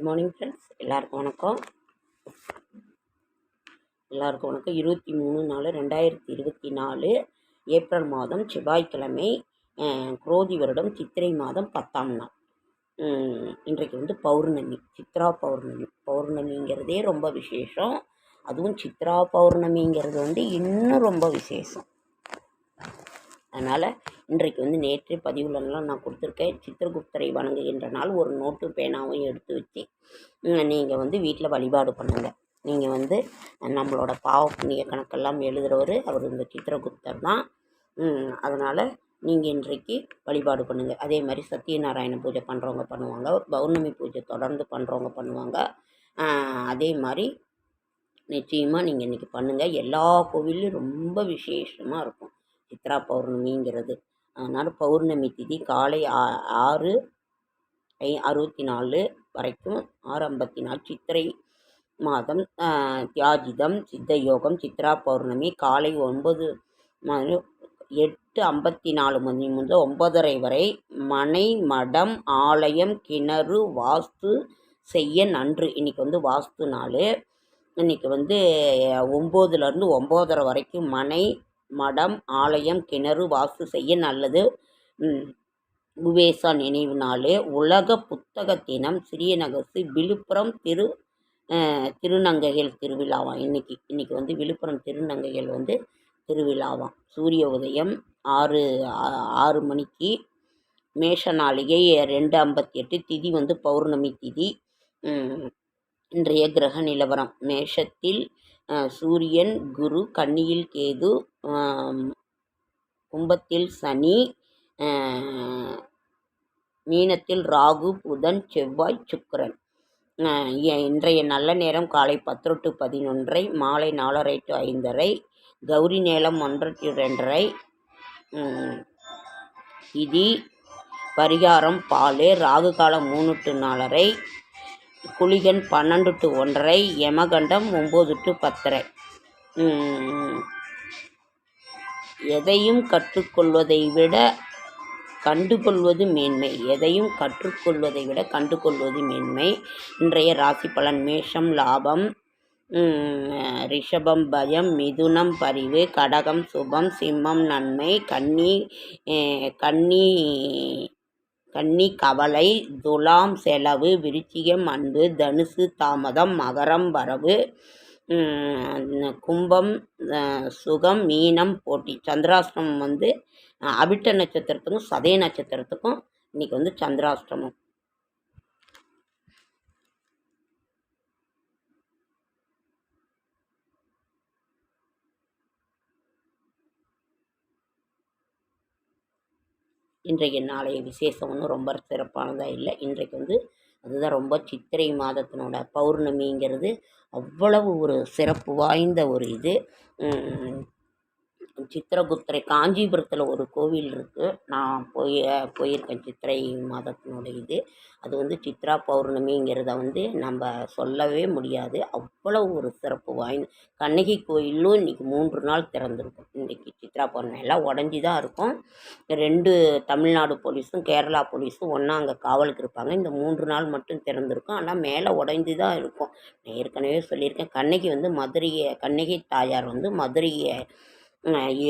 Good morning friends எல்லாருக்கும் வணக்கம். எல்லாருக்கும் வணக்கம். இருபத்தி மூணு நாலு ரெண்டாயிரத்தி இருபத்தி நாலு ஏப்ரல் மாதம் செவ்வாய்க்கிழமை குரோதி வருடம் சித்திரை மாதம் பத்தாம் நாள். இன்றைக்கு வந்து பௌர்ணமி சித்ரா பௌர்ணமி. பௌர்ணமிங்கிறதே ரொம்ப விசேஷம். அதுவும் சித்ரா பௌர்ணமிங்கிறது வந்து இன்னும் ரொம்ப விசேஷம். அதனால் இன்றைக்கு வந்து நேற்று பதிவுலலாம் நான் கொடுத்துருக்கேன். சித்திரகுப்தரை வணங்குகின்ற நாள் ஒரு நோட்டு பேனாவும் எடுத்து வச்சு நீங்கள் வந்து வீட்டில் வழிபாடு பண்ணுங்கள் நீங்கள் வந்து நம்மளோட பாவ புண்ணிய கணக்கெல்லாம் எழுதுகிறவர் அவர் இந்த சித்திரகுப்தர் தான். அதனால் நீங்கள் இன்றைக்கு வழிபாடு பண்ணுங்கள் அதே மாதிரி சத்யநாராயண பூஜை பண்ணுறவங்க பண்ணுவாங்க. பௌர்ணமி பூஜை தொடர்ந்து பண்ணுறவங்க பண்ணுவாங்க. அதே மாதிரி நிச்சயமாக நீங்கள் இன்றைக்கி பண்ணுங்கள் எல்லா கோவில்லையும் ரொம்ப விசேஷமாக இருக்கும். சித்ரா பௌர்ணமிங்கிறது. அதனால் பௌர்ணமி திதி காலை ஆ- ஆறு ஐ அறுபத்தி நாலு வரைக்கும் ஆறு ஐம்பத்தி நாலு சித்திரை மாதம் தியாஜிதம் சித்த யோகம் சித்ரா பௌர்ணமி காலை ஒன்பது மணி எட்டு ஐம்பத்தி நாலு மணி முதல் ஒன்பதரை வரை மனை மடம் ஆலயம் கிணறு வாஸ்து செய்ய நன்று. இன்றைக்கி வந்து வாஸ்து நாள். இன்றைக்கி வந்து ஒம்போதுலேருந்து ஒம்போதரை வரைக்கும் மனை மடம் ஆலயம் கிணறு வாசு செய்ய நல்லது. உவேசா நினைவு நாளே. உலக புத்தக தினம் சிறியநகசு விழுப்புரம் திரு திருநங்கைகள் திருவிழாவாம் இன்னைக்கு இன்னைக்கு வந்து விழுப்புரம் திருநங்கைகள் வந்து திருவிழாவாம் சூரிய உதயம் ஆறு ஆ- ஆறு மணிக்கு. மேஷ நாளிகை ரெண்டு ஐம்பத்தி எட்டு திதி வந்து பௌர்ணமி திதி. இன்றைய கிரக நிலவரம். மேஷத்தில் சூரியன் குரு கன்னியில் கேது கும்பத்தில் சனி மீனத்தில் ராகு புதன் செவ்வாய் சுக்கரன். இன்றைய நல்ல நேரம் காலை பத்து டு பதினொன்றை மாலை நாலரை டு ஐந்தரை கௌரி நேலம் ஒன்றரை டு ரெண்டரை ம், பரிகாரம் பால் ராகு காலம் மூணு டு நாலரை குளிகன் பன்னெண்டு டு ஒன்றரை யமகண்டம் ஒம்பது டு பத்தரை. எதையும் கற்றுக்கொள்வதை விட கண்டுகொள்வது மேன்மை. எதையும் கற்றுக்கொள்வதை விட கண்டுகொள்வது மேன்மை. இன்றைய ராசி பலன் மேஷம் லாபம் ரிஷபம் பயம் மிதுனம் பரிவு கடகம் சுபம் சிம்மம் நன்மை கன்னி கன்னி கன்னி கவலை துலாம் செலவு விருச்சிகம் அன்பு தனுசு தாமதம் மகரம் வரவு கும்பம் சுகம் மீனம் போட்டி. சந்திராஷ்டமம் வந்து அவிட்ட நட்சத்திரத்துக்கும் சதய நட்சத்திரத்துக்கும் இன்னைக்கு வந்து சந்திராஷ்டிரமம். இன்றைய நாளைய விசேஷம் ஒன்றும் ரொம்ப சிறப்பானதாக இல்லை. இன்றைக்கு வந்து அதுதான் ரொம்ப சித்திரை மாதத்தினோட பௌர்ணமிங்கிறது அவ்வளவு ஒரு சிறப்பு வாய்ந்த ஒரு இது. சித்திரகுப்தரை காஞ்சிபுரத்தில் ஒரு கோவில் இருக்குது நான் போய் போயிருக்கேன் சித்திரை மாதத்தினுடைய இது. அது வந்து சித்ரா பௌர்ணமிங்கிறத வந்து நம்ம சொல்லவே முடியாது. அவ்வளோ ஒரு சிறப்பு வாய்ந்த கண்ணகி கோயிலும் இன்றைக்கி மூன்று நாள் திறந்துருக்கும். இன்றைக்கி சித்ரா பௌர்ணமி. எல்லாம் உடஞ்சி தான் இருக்கும். ரெண்டு தமிழ்நாடு போலீஸும் கேரளா போலீஸும் ஒன்றா அங்கே காவலுக்கு இருப்பாங்க. இந்த மூன்று நாள் மட்டும் திறந்துருக்கும். ஆனால் மேலே உடைஞ்சி தான் இருக்கும். நான் ஏற்கனவே சொல்லியிருக்கேன். கண்ணகி வந்து மதுரையை கண்ணகி தாயார் வந்து மதுரையை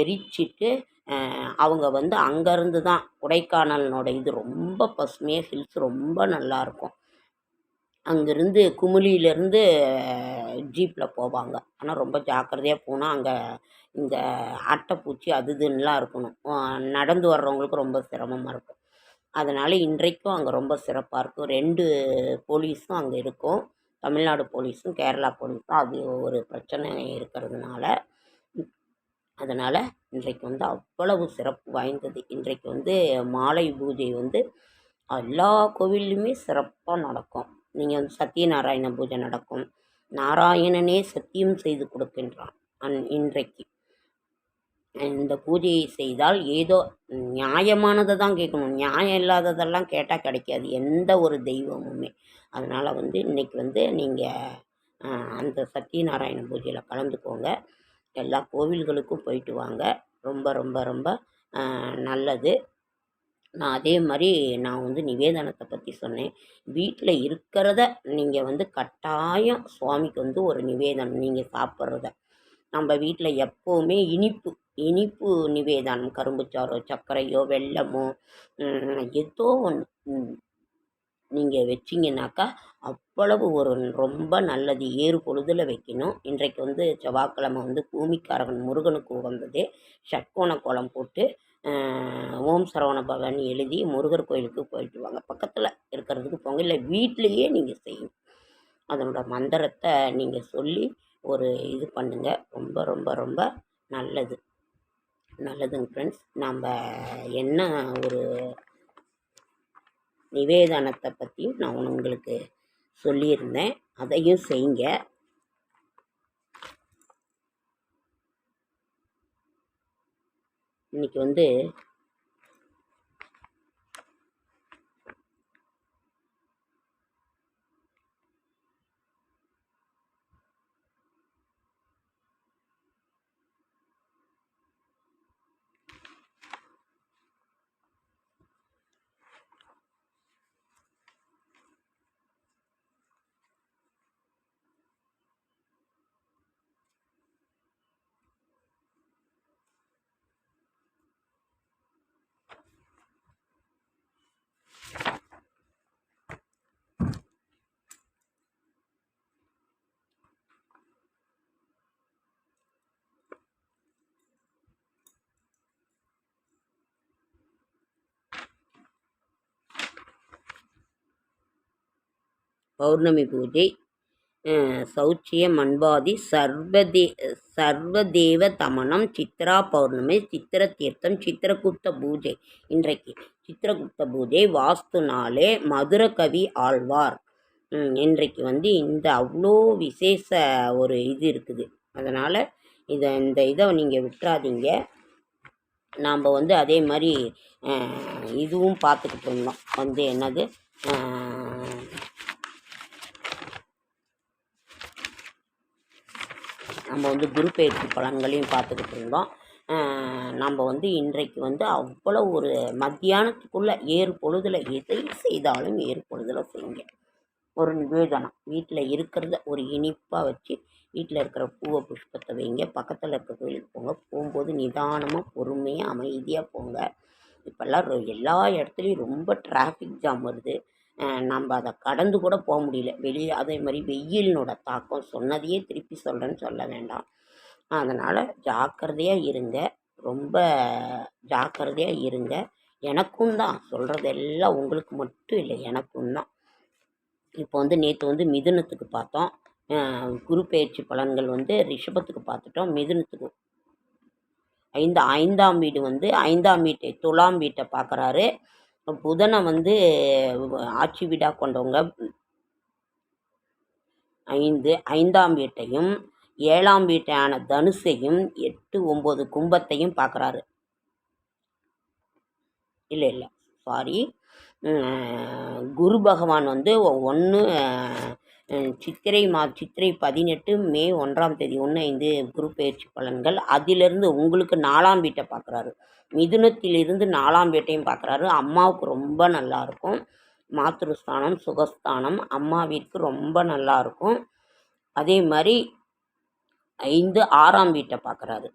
எரிச்சிட்டு அவங்க வந்து அங்கேருந்து தான் கொடைக்கானலோட இது ரொம்ப பசுமையாக ஹில்ஸ் ரொம்ப நல்லாயிருக்கும் அங்கேருந்து குமுளியிலேருந்து ஜீப்பில் போவாங்க. ஆனால் ரொம்ப ஜாக்கிரதையாக போனால் அங்கே இந்த அட்டைப்பூச்சி அது இதுன்னெலாம் இருக்கணும். நடந்து வர்றவங்களுக்கு ரொம்ப சிரமமாக இருக்கும். அதனால் இன்றைக்கும் அங்கே ரொம்ப சிறப்பாக இருக்கும். ரெண்டு போலீஸும் அங்கே இருக்கும். தமிழ்நாடு போலீஸும் கேரளா போலீஸும் அது ஒரு பிரச்சனை இருக்கிறதுனால அதனால் இன்றைக்கு வந்து அவ்வளவு சிறப்பு வாய்ந்தது. இன்றைக்கு வந்து மாலை பூஜை வந்து எல்லா கோவில்லையுமே சிறப்பாக நடக்கும். நீங்கள் வந்து சத்யநாராயண பூஜை நடக்கும். நாராயணனே சத்தியம் செய்து கொடுக்கின்றான் அன் இன்றைக்கு. இந்த பூஜையை செய்தால் ஏதோ நியாயமானதை தான் கேட்கணும். நியாயம் இல்லாததெல்லாம் கேட்டால் கிடைக்காது. எந்த ஒரு தெய்வமுமே. அதனால் வந்து இன்றைக்கி வந்து நீங்கள் அந்த சத்யநாராயண பூஜையில் கலந்துக்கோங்க. எல்லா கோவில்களுக்கும் போயிட்டு வாங்க. ரொம்ப ரொம்ப ரொம்ப நல்லது. நான் அதே மாதிரி நான் வந்து நிவேதனத்தை பற்றி சொன்னேன். வீட்டில் இருக்கிறத நீங்கள் வந்து கட்டாயம் சுவாமிக்கு வந்து ஒரு நிவேதனம் நீங்கள் சாப்பிட்றத. நம்ம வீட்டில் எப்போவுமே இனிப்பு இனிப்பு நிவேதனம். கரும்புச்சாரோ சர்க்கரையோ வெல்லமோ ஏதோ ஒன்று நீங்கள் வச்சிங்கனாக்கா அவ்வளவு ஒரு ரொம்ப நல்லது. ஏறு பொழுதில் வைக்கணும். இன்றைக்கு வந்து செவ்வாய்க்கிழமை வந்து பூமிக்காரகன் முருகனுக்கு உகந்தது. ஷட்கோண கோலம் போட்டு ஓம் சரவண பவன் எழுதி முருகர் கோயிலுக்கு போயிட்டு வாங்க. பக்கத்தில் இருக்கிறதுக்கு போங்க. இல்லை வீட்லேயே நீங்கள் செய்யணும். அதனோட மந்திரத்தை நீங்கள் சொல்லி ஒரு இது பண்ணுங்கள் ரொம்ப ரொம்ப ரொம்ப நல்லது. நல்லதுங்க ஃப்ரெண்ட்ஸ் நம்ம என்ன ஒரு நிவேதனத்தை பற்றியும் நான் உங்களுக்கு சொல்லியிருந்தேன். அதையும் செய்யுங்க. இன்றைக்கி வந்து பௌர்ணமி பூஜை சௌச்சிய மண்பாதி சர்வதே சர்வதேவ தமனம் சித்ரா பௌர்ணமி சித்திர தீர்த்தம் சித்திரகுப்த பூஜை. இன்றைக்கு சித்திரகுப்த பூஜை வாஸ்து நாளே மதுர கவி ஆழ்வார். இன்றைக்கு வந்து இந்த அவ்வளோ விசேஷ ஒரு இது இருக்குது. அதனால் இதை இந்த இதை நீங்கள் விட்டுறாதீங்க. நாம் வந்து அதே மாதிரி இதுவும் பார்த்துக்கிட்டு இருந்தோம். வந்து என்னது? நம்ம வந்து குருப்பெயர்ச்சி பலன்களையும் பார்த்துக்கிட்டு இருந்தோம். நம்ம வந்து இன்றைக்கு வந்து அவ்வளோ ஒரு மத்தியானத்துக்குள்ளே ஏறு பொழுதில் எதை செய்தாலும் ஏறு பொழுதில் செய்யுங்க. ஒரு நிவேதனம். வீட்டில் இருக்கிறத ஒரு இனிப்பாக வச்சு வீட்டில் இருக்கிற பூவை புஷ்பத்தை வைங்க. பக்கத்தில் இருக்கிற கோயிலுக்கு போங்க. போகும்போது நிதானமாக பொறுமையாக அமைதியாக போங்க. இப்போல்லாம் எல்லா இடத்துலையும் ரொம்ப டிராஃபிக் ஜாம் வருது. நம்ம அதை கடந்து கூட போக முடியல. வெளியே அதே மாதிரி வெயிலினோட தாக்கம் சொன்னதையே திருப்பி சொல்கிறேன்னு சொல்ல வேண்டாம். அதனால் ஜாக்கிரதையாக இருங்க. ரொம்ப ஜாக்கிரதையாக இருங்க. எனக்கும் தான். சொல்கிறதெல்லாம் உங்களுக்கு மட்டும் இல்லை எனக்கும் தான். இப்போ வந்து நேற்று வந்து மிதுனத்துக்கு பார்த்தோம். குரு பயிற்சி பலன்கள் வந்து ரிஷபத்துக்கு பார்த்துட்டோம். மிதுனத்துக்கு ஐந்து ஐந்தாம் வீடு வந்து ஐந்தாம் வீட்டை துலாம் வீட்டை பார்க்குறாரு. புதனை வந்து ஆட்சி வீடாக கொண்டவங்க. ஐந்து ஐந்தாம் வீட்டையும் ஏழாம் வீட்டான தனுசையும் எட்டு ஒம்பது கும்பத்தையும் பார்க்குறாரு. இல்லை இல்லை சாரி குரு பகவான் வந்து ஒன்று சித்திரை மா சித்திரை பதினெட்டு மே ஒன்றாம் தேதி ஒன்று ஐந்து குரு பயிற்சி பலன்கள். அதிலிருந்து உங்களுக்கு நாலாம் வீட்டை பார்க்குறாரு மிதுனத்திலிருந்து நாலாம் வீட்டையும் பார்க்குறாரு அம்மாவுக்கு ரொம்ப நல்லாயிருக்கும் மாத்திருஸ்தானம் சுகஸ்தானம் அம்மாவிற்கு ரொம்ப நல்லாயிருக்கும் அதே மாதிரி ஐந்து ஆறாம் வீட்டை பார்க்குறாரு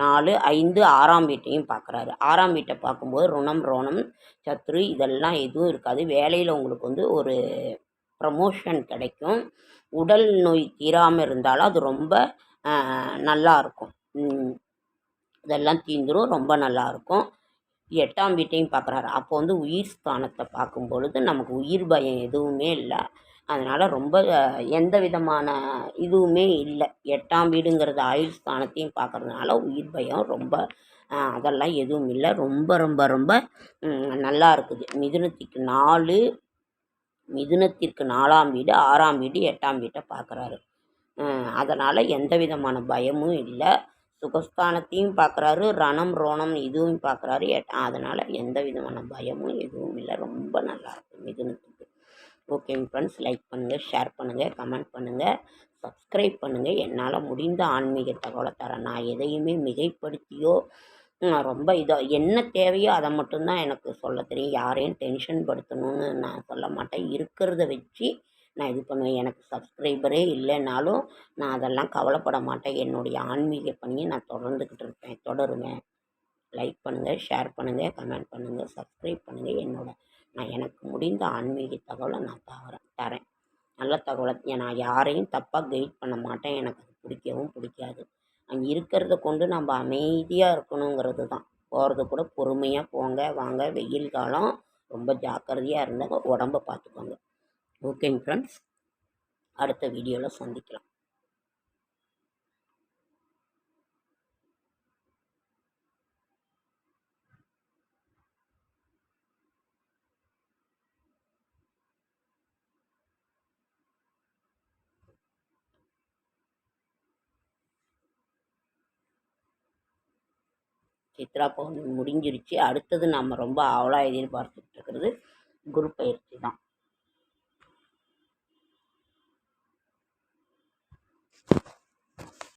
நாலு ஐந்து ஆறாம் வீட்டையும் பார்க்குறாரு ஆறாம் வீட்டை பார்க்கும்போது ருணம் ரோணம் சத்ரு இதெல்லாம் எதுவும் இருக்காது. வேலையில் உங்களுக்கு வந்து ஒரு ப்ரமோஷன் கிடைக்கும். உடல் நோய் தீராமல் இருந்தாலும் அது ரொம்ப நல்லாயிருக்கும் இதெல்லாம் தீந்துடும் ரொம்ப நல்லாயிருக்கும் எட்டாம் வீட்டையும் பார்க்குறாரு அப்போ வந்து உயிர் ஸ்தானத்தை பார்க்கும் பொழுது நமக்கு உயிர் பயம் எதுவுமே இல்லை. அதனால் ரொம்ப எந்த விதமான இதுவுமே இல்லை. எட்டாம் வீடுங்கிறது ஆயுள் ஸ்தானத்தையும் பார்க்குறதுனால உயிர் பயம் ரொம்ப அதெல்லாம் எதுவும் இல்லை. ரொம்ப ரொம்ப ரொம்ப நல்லா இருக்குது. மிதுனத்துக்கு நாலு மிதுனத்திற்கு நாலாம் வீடு ஆறாம் வீடு எட்டாம் வீட்டை பார்க்குறாரு. அதனால் எந்த விதமான பயமும் இல்லை. சுகஸ்தானத்தையும் பார்க்குறாரு ரணம் ரோணம் இதுவும் பார்க்குறாரு. அதனால் எந்த விதமான பயமும் எதுவும் இல்லை. ரொம்ப நல்லாயிருக்கும் மிதுனத்துக்கு. ஓகேங்க ஃப்ரெண்ட்ஸ் லைக் பண்ணுங்கள் ஷேர் பண்ணுங்கள் கமெண்ட் பண்ணுங்கள் சப்ஸ்கிரைப் பண்ணுங்கள் என்னால் முடிந்த ஆன்மீக தகவலை தரேன். நான் எதையுமே மிகைப்படுத்தியோ நான் ரொம்ப இதாக என்ன தேவையோ அதை மட்டும்தான் எனக்கு சொல்ல தெரியும். யாரையும் டென்ஷன் படுத்தணும்னு நான் சொல்ல மாட்டேன். இருக்கிறத வச்சு நான் இது பண்ணுவேன். எனக்கு சப்ஸ்கிரைபரே இல்லைனாலும் நான் அதெல்லாம் கவலைப்பட மாட்டேன். என்னுடைய ஆன்மீக பணியை நான் தொடர்ந்துக்கிட்டு இருப்பேன். தொடருவேன் லைக் பண்ணுங்கள் ஷேர் பண்ணுங்கள் கமெண்ட் பண்ணுங்கள் சப்ஸ்கிரைப் பண்ணுங்கள் என்னோட நான் எனக்கு முடிந்த ஆன்மீக தகவலை நான் தரேன் தரேன். நல்ல தகவலை நான் யாரையும் தப்பாக கைட் பண்ண மாட்டேன். எனக்கு அது பிடிக்கவும் பிடிக்காது. அங்கே இருக்கிறத கொண்டு நம்ம அமைதியாக இருக்கணுங்கிறது தான். போகிறது கூட பொறுமையாக போங்க வாங்க. வெயில் காலம். ரொம்ப ஜாக்கிரதையாக இருந்தாங்க. உடம்ப பார்த்துக்கோங்க ஓகேங்க ஃப்ரெண்ட்ஸ் அடுத்த வீடியோவில் சந்திக்கலாம். சித்ரா பௌர்ணமி முடிஞ்சிருச்சு. அடுத்தது நம்ம ரொம்ப ஆவலாக எதிர்பார்த்துட்டு இருக்கிறது குரு பயிற்சி தான்.